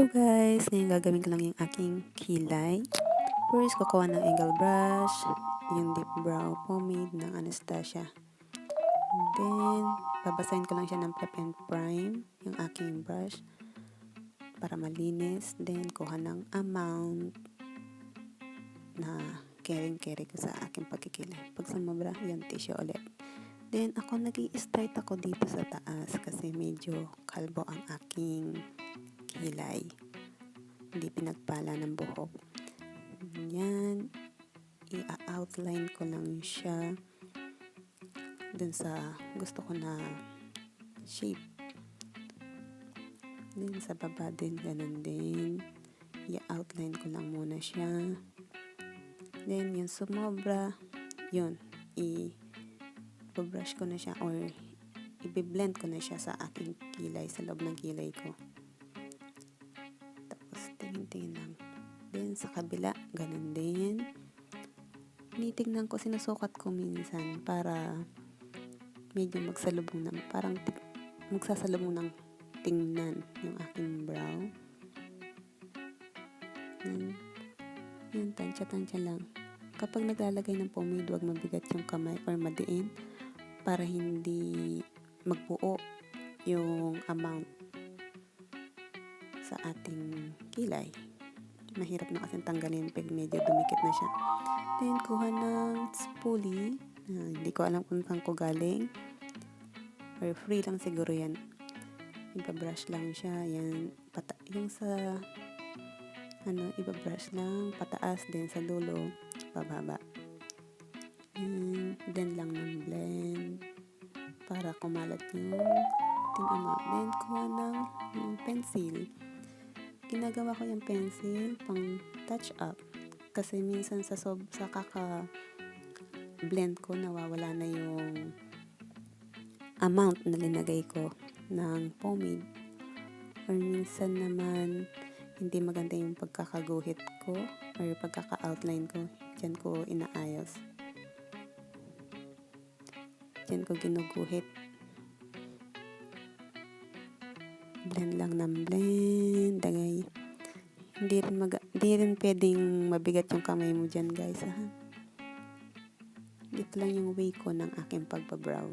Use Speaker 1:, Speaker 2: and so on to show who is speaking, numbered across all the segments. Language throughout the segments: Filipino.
Speaker 1: Hello guys! Ngayon gagawin ko lang yung aking kilay. First, kukuha ng angle brush, yung deep brow pomade ng Anastasia. Then, babasahin ko lang siya ng prep and prime, yung aking brush, para malinis. Then, kuha ng amount na caring-carry ko sa aking pagkikilay. Pag sumobra, yung tissue ulit. Then, ako nag start ako dito sa taas kasi medyo kalbo ang aking kilay. Hindi pinagpala ng buhok. Yan. I-outline ko lang siya dun sa gusto ko na shape. Then, sa baba din, ganun din. I-outline ko lang muna siya. Then, yung sumobra, yun, i- brush ko na siya or i-blend ko na siya sa aking kilay, sa loob ng kilay ko. Then, sa kabila, ganun din. Tinitignan ko, sinusukat ko minsan para medyo magsalubong na, parang magsasalubong ng tingnan yung aking brow. Yan, yan tansya-tansya lang. Kapag naglalagay ng pomade, huwag mabigat yung kamay or madiin para hindi magbuo yung amount sa ating kilay. Mahirap na kasi tanggalin pag medyo dumikit na siya. Then, kuha ng spoolie. Uh, hindi ko alam kung saan ko galing. Or free lang siguro yan. Iba-brush lang siya. Yan, pata yung sa ano, iba-brush lang. Pataas din sa dulo. Pababa. And then lang ng blend para kumalat yung ating amount. Then, kuha ng yung pencil. Ginagawa ko yung pencil pang touch up. Kasi minsan sa sob sa kaka blend ko nawawala na yung amount na linagay ko ng pomade. Or minsan naman hindi maganda yung pagkakaguhit ko or pagkaka-outline ko. Diyan ko inaayos. Diyan ko ginuguhit. Blend lang ng blend. Dagay. Hindi rin, mag hindi rin pwedeng mabigat yung kamay mo dyan guys. Ha? Ito lang yung way ko ng aking pagbabrow.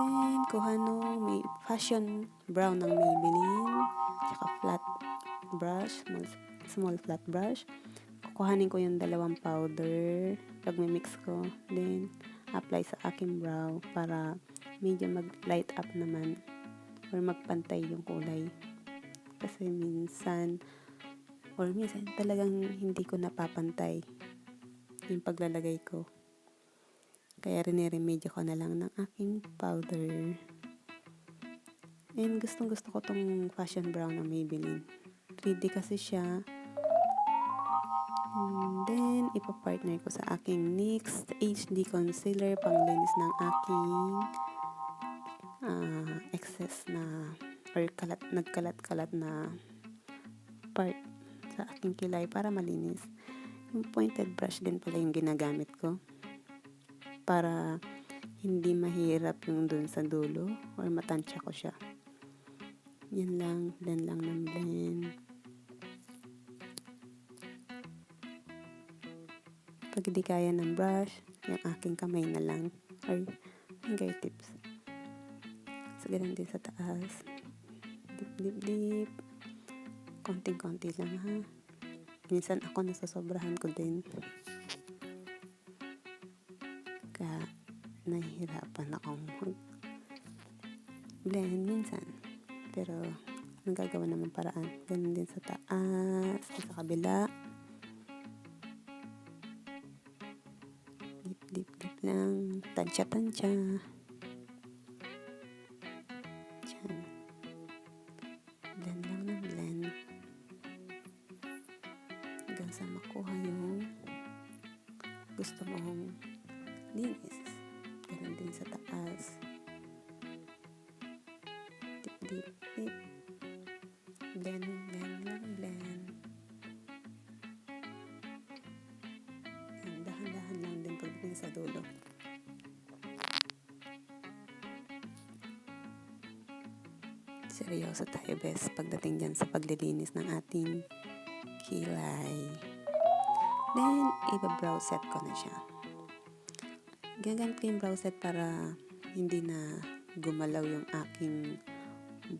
Speaker 1: Then, kuha no, may fashion brown ng Maybelline. Tsaka flat brush, small, small flat brush. Kukuhanin ko yung dalawang powder. Pag may mix ko. Then, apply sa aking brow para medyo mag-light up naman or magpantay yung kulay. Kasi minsan or minsan talagang hindi ko napapantay yung paglalagay ko. Kaya riniremedyo ko na lang ng aking powder. And gustong gusto ko tong fashion brown ng Maybelline. 3D kasi siya. And then, ipapartner ko sa aking NYX HD Concealer panglinis ng aking uh, excess na or kalat, nagkalat-kalat na part sa aking kilay para malinis. Yung pointed brush din pala yung ginagamit ko para hindi mahirap yung dun sa dulo or matansya ko siya. Yan lang, blend lang ng blend. Pag di kaya ng brush, yung aking kamay na lang. Or fingertips. Ganun din sa taas. Dip, dip, dip. Konting-konti lang ha. Minsan ako nasasobrahan ko din. Kaya, nahihirapan akong mag blend minsan. Pero, nagagawa naman paraan. Ganun din sa taas, sa kabila. dip dip lang tansya tansya hanggang sa makuha yung gusto mong linis. Ganun din sa taas. Dip dip dip. Blend blend lang blend. Dahan-dahan lang din pagdating sa dulo. Seryoso tayo, bes, pagdating dyan sa paglilinis ng ating kilay. Then, iba-brow set ko na siya. Gagamit ko yung brow set para hindi na gumalaw yung aking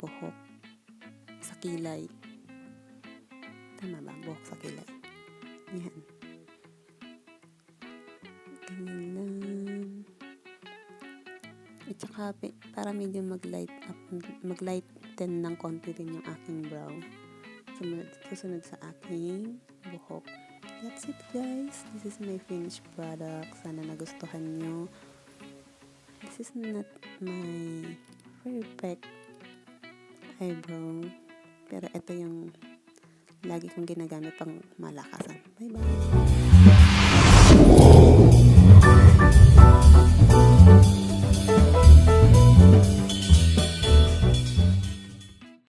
Speaker 1: buhok sa kilay. Tama ba? Buhok sa kilay. Yan. Ganyan lang. At saka, para medyo mag-light up, mag-lighten ng konti din yung aking brow. Sumunod, susunod sa aking buhok. That's it guys. This is my finished product. Sana nagustuhan nyo. This is not my perfect eyebrow. Pero ito yung lagi kong ginagamit pang malakasan. Bye bye!